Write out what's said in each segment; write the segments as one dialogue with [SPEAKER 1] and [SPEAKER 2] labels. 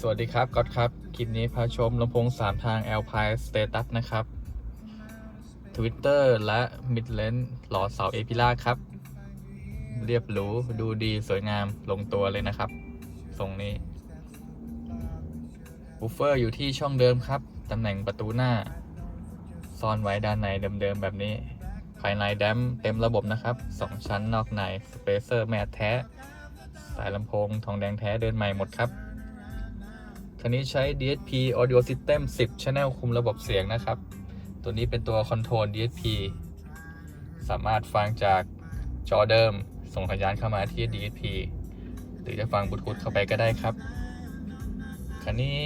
[SPEAKER 1] สวัสดีครับก๊อตครับ คลิปนี้พาชมลำโพง 3 ทาง Alpine Status นะครับ Twitter และ Midland หล่อเสาเอพิล่าครับ เรียบหรู ดูดีสวยงามลงตัวเลยนะครับ ทรงนี้บูฟเฟอร์อยู่ที่ช่องเดิมครับ ตำแหน่งประตูหน้า ซ่อนไว้ด้านในเดิมๆแบบนี้ ภายในแดมเต็มระบบนะครับ 2 ชั้นนอกในสเปเซอร์แมทแท้ สายลำโพงทองแดงแท้เดินใหม่หมดครับ คันนี้ใช้ DSP Audio System 10 Channel คุมระบบเสียงนะครับ ตัวนี้เป็นตัวคอนโทรล DSP สามารถฟังจากจอเดิม ส่งสัญญาณเข้ามาที่ DSP หรือจะฟังบลูทูธเข้าไปก็ได้ครับ คันนี้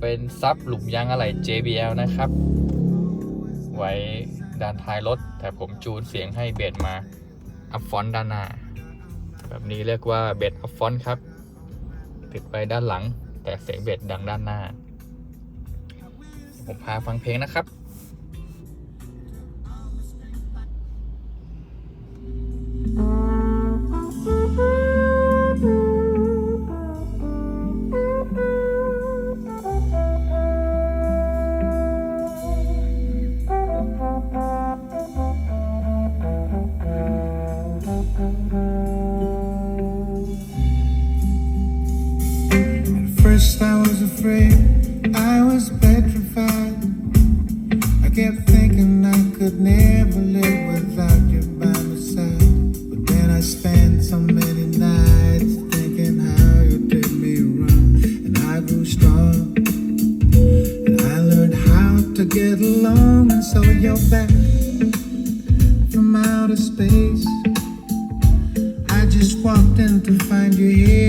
[SPEAKER 1] เป็นซับหลุมยางอะไหล่ JBL นะครับ ไว้ด้านท้ายรถ แต่ผมจูนเสียงให้เบสมาอัพฟอนด้านหน้า แบบนี้เรียกว่าเบสอัพฟอนครับ ติดไปด้านหลัง แต่เสียงเบสดังด้านหน้า ผมพาฟังเพลงนะครับ
[SPEAKER 2] was afraid, I was petrified. I kept thinking I could never live without you by my side. But then I spent so many nights thinking how you did me wrong. And I grew strong. And I learned how to get along. And so you're back from outer space. I just walked in to find you here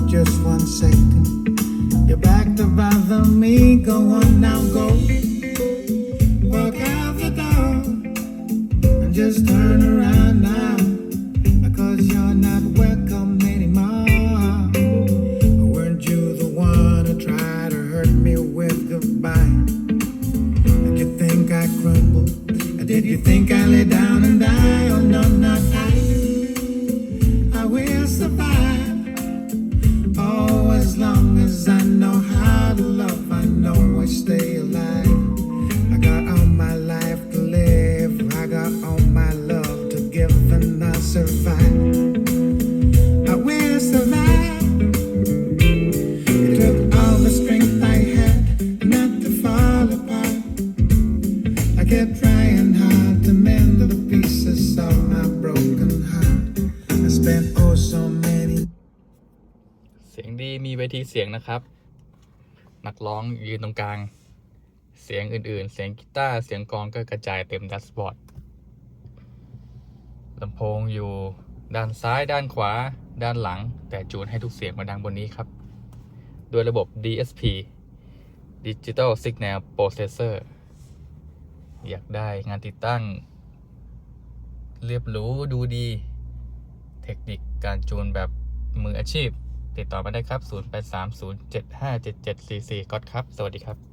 [SPEAKER 2] for just one second, you're back to bother me. Go on now, go. Walk out the door and just turn around now. Because you're not welcome anymore. Weren't you the one who tried to hurt me with goodbye? To mend the pieces of my broken heart. I spent oh so many
[SPEAKER 1] เสียงดีมีเวทีเสียงนะครับ นักร้องยืนตรงกลาง เสียงอื่นๆ เสียงกีตาร์ เสียงกลองก็กระจายเต็มดัสบอร์ดลำโพงอยู่ด้านซ้ายด้านขวา ด้านหลัง แต่จูนให้ทุกเสียงมาดังบนนี้ครับ โดยระบบ DSP Digital Signal Processor อยากได้งานติดตั้ง เรียบหรูดูดี เทคนิคการจูนแบบมืออาชีพ ติดต่อมาได้ครับ 0830757744ก๊อตครับ สวัสดีครับ